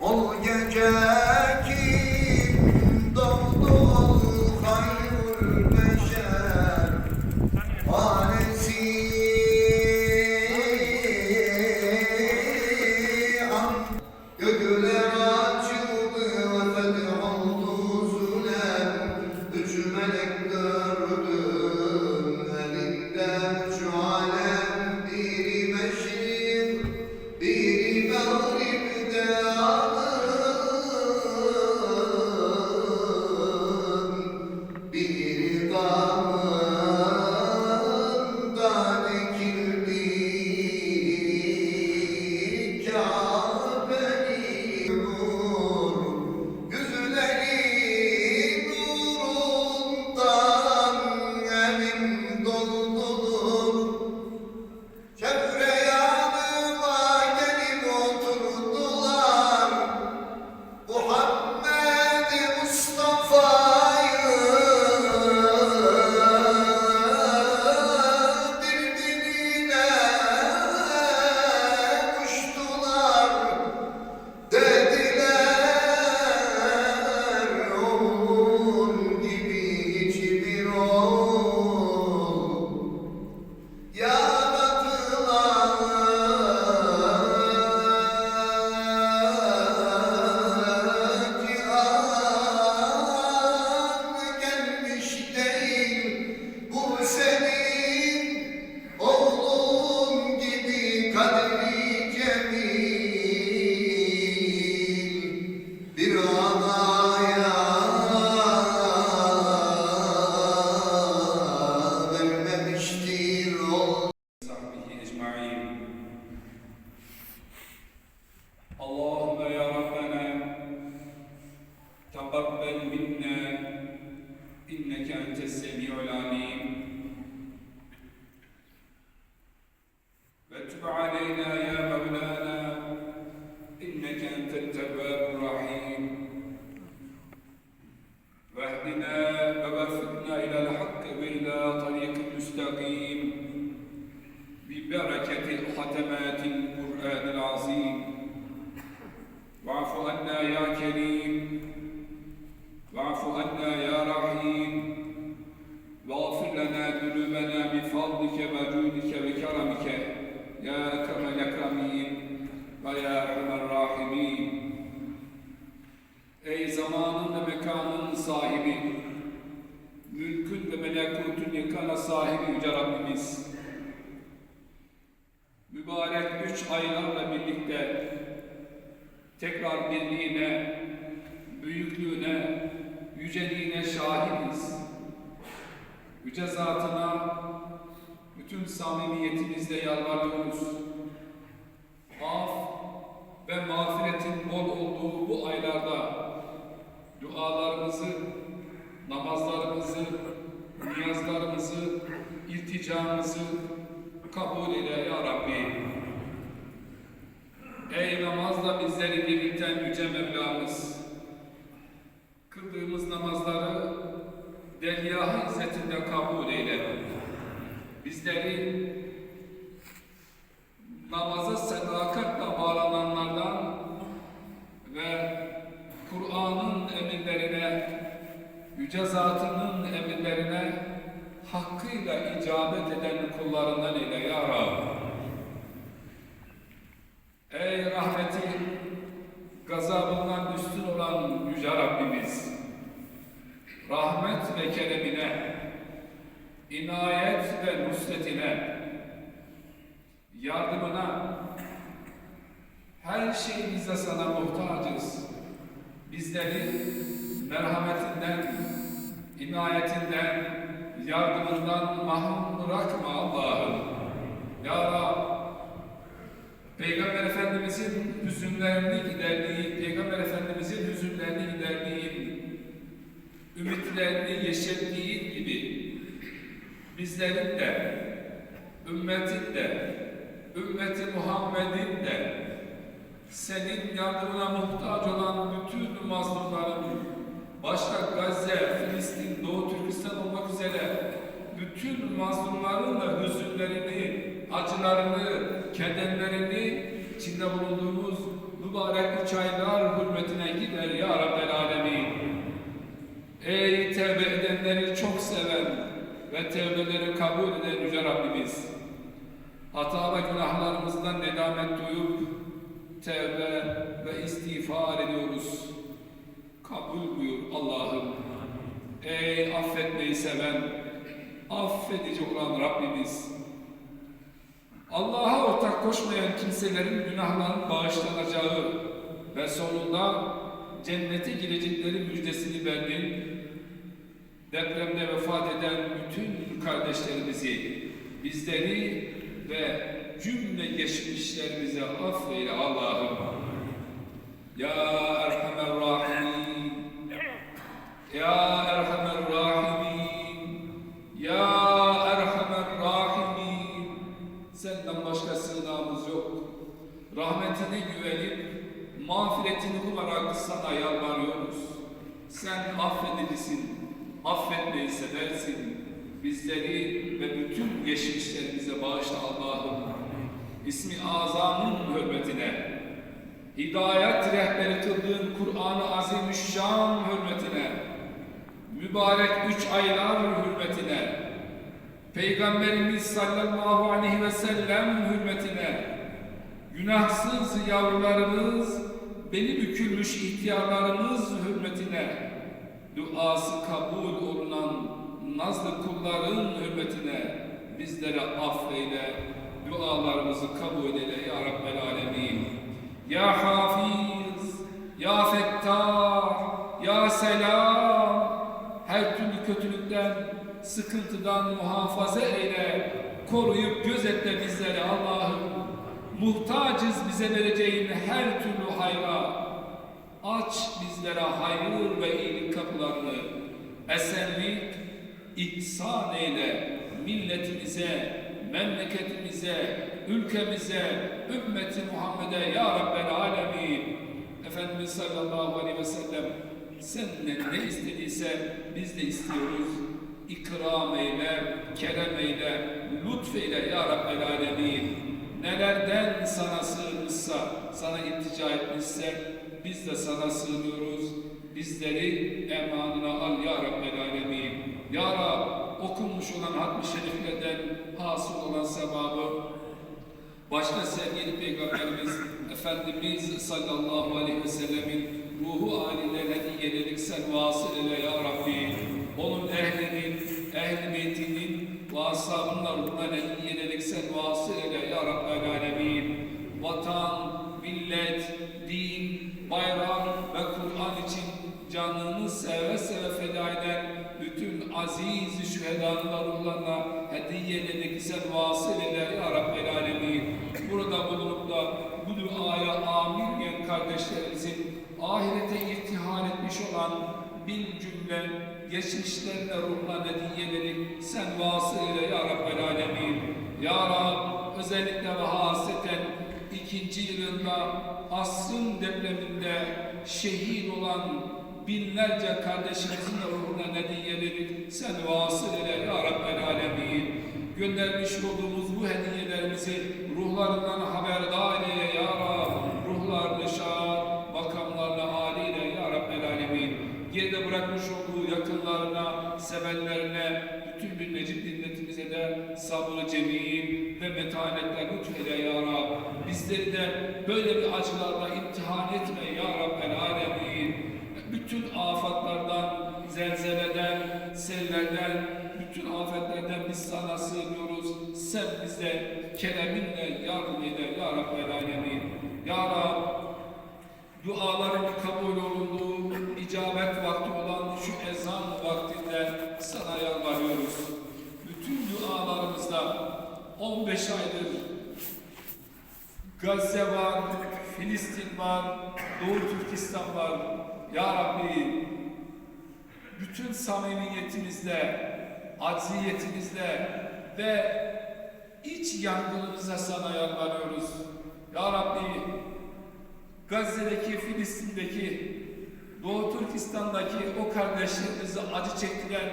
O gece ببركة ختمات القرآن العظيم واعف عنا يا كريم واعف عنا يا رحيم واغفر لنا ذنوبنا بفضلك وجودك وكرمك يا أكرم الأكرمين ويا أرحم الراحمين Ey zamanın ve mekanın sahibi, mülkün ve melekutun yekana sahibi Yüce Rabbimiz, mübarek üç aylarla birlikte tekrar birliğine, büyüklüğüne, yüceliğine şahidiz. Yüce zatına bütün samimiyetimizle yalvarıyoruz. Af ve mağfiretin bol olduğu bu aylarda dualarımızı, namazlarımızı, niyazlarımızı, ilticamızı kabul eyle ya Rabbi. Ey namazla bizleri dirilten Yüce Mevlamız, kıldığımız namazları dergâh izzetinde kabul eyle. Bizleri namaza sadakatle bağlananlardan ve Kur'an'ın emirlerine, Yüce Zatının emirlerine hakkıyla icabet eden kullarından eyle ya Rabbi. Ey rahmeti gazabından üstün olan Yüce Rabbimiz, rahmet ve keremine, inayet ve nusretine, yardımına, her şeyimizde sana muhtacız. Bizleri merhametinden, inayetinden, yardımından mahrum bırakma Allah'ım. Ya Rab, Peygamber Efendimizin hüzünlerini giderdiğin, Peygamber Efendimizin hüzünlerini giderdiğin, ümitlerini yeşerttiğin gibi bizlerin de, ümmetin de, ümmeti Muhammed'in de senin yardımına muhtaç olan bütün mazlumların başta Gazze, Filistin, Doğu Türkistan olmak üzere bütün mazlumların da hüzünlerini, acılarını, kederlerini içinde bulunduğumuz mübarek üç hürmetine gider ya Rabbel Alemin. Ey tevbe edenleri çok seven ve tevbeleri kabul eden Yüce Rabbimiz. Hata ve günahlarımızdan nedamet duyup tevbe ve istiğfar ediyoruz. Kabul buyur Allah'ım. Ey affetmeyi seven, affedici olan Rabbimiz. Allah'a ortak koşmayan kimselerin günahlarının bağışlanacağı ve sonunda cennete girecekleri müjdesini verdin. Depremde vefat eden bütün kardeşlerimizi, bizleri ve cümle geçmişlerimize affeyle Allah'ım. Ya Erhamer Rahimin, Ya Erhamer Rahimin, Ya Erhamer Rahimin. Senden başka sığınağımız yok. Rahmetine güvenip, mağfiretini umarak sana yalvarıyoruz. Sen affedicisin, affetmeyi seversin. Bizleri ve bütün geçmişlerimize bağışla Allah'ım. İsmi azamın hürmetine, hidayet rehberi kıldığın Kur'an-ı Azimüşşan hürmetine, mübarek üç aylar hürmetine, Peygamberimiz sallallahu aleyhi ve sellem hürmetine, günahsız yavrularımız, beni bükülmüş ihtiyarlarımız hürmetine, duası kabul olunan nazlı kulların hürmetine bizlere affeyle, dualarımızı kabul eyle ya Rabbel Alemin. Ya Hafiz, Ya Fettah, Ya Selam, her türlü kötülükten, sıkıntıdan muhafaza eyle, koruyup gözetle bizleri Allah'ım. Muhtacız bize vereceğin her türlü hayra. Aç bizlere hayır ve iyilik kapılarını. Esenlik, ihsan eyle milletimize, memleketimize, ülkemize, ümmeti Muhammed'e ya Rabbel Alemin. Efendimiz sallallahu aleyhi ve sellem senden ne istediyse biz de istiyoruz. İkram eyle, kerem eyle, lütfeyle ya Rabbel Alemin. Nelerden sana sığınmışsa, sana iltica etmişse biz de sana sığınıyoruz. Bizleri emanına al ya Rabbel Alemin. Ya Rab okunmuş olan hatmi şeriflerden hasıl olan sevabı başta sevgili Peygamberimiz Efendimiz sallallahu aleyhi ve sellemin ruhu halinden hediyelik sen vasıl eyle ya Rabbi. Onun ehlinin, ehl beytinin ve ashabının ruhuna hediyelik sen vasıl eyle ya Rabbel. Vatan, millet, bayram ve Kur'an için canını seve seve feda eden bütün aziz şühedanın da ruhlarına hediye ededik sen vasıl eyle ya Rabbel alemin. Burada bulunup da bu duaya amin diyen kardeşlerimizin ahirete irtihal etmiş olan bin cümle geçmişlerine ruhuna hediye ededik sen vasıl eyle ya Rabbel alemin. Ya Rab özellikle ve haseten ikinci yılında asrın depreminde şehit olan binlerce kardeşimizin de ruhuna hediyeleri sen vasıl eyle ya Rabbel Alemin. Göndermiş olduğumuz bu hediyelerimizi ruhlarından haberdar eyle ya Rab. Ruhlarını şad, makamlarını âliyle ya Rabbel Alemin. Geride bırakmış olduğu yakınlarına, sevenlerine, bütün bir Necip milletimize de sabrı cemil ve metanetle. Bizleri de böyle bir acılarla imtihan etme ya Rabbel Alemin. Bütün afatlardan, zelzeleden, sellerden, bütün afetlerden biz sana sığınıyoruz. Sen bize kereminle yardım eyle ya Rabbel Alemin. Ya Rab, duaların kabul olunduğu icabet vakti olan şu ezan vaktinde sana yalvarıyoruz. Bütün dualarımızda 15 aydır Gazze var, Filistin var, Doğu Türkistan var. Ya Rabbi, bütün samimiyetimizle, acziyetimizle ve iç yangınımıza sana yalvarıyoruz. Ya Rabbi, Gazze'deki, Filistin'deki, Doğu Türkistan'daki o kardeşlerimizi acı çektiren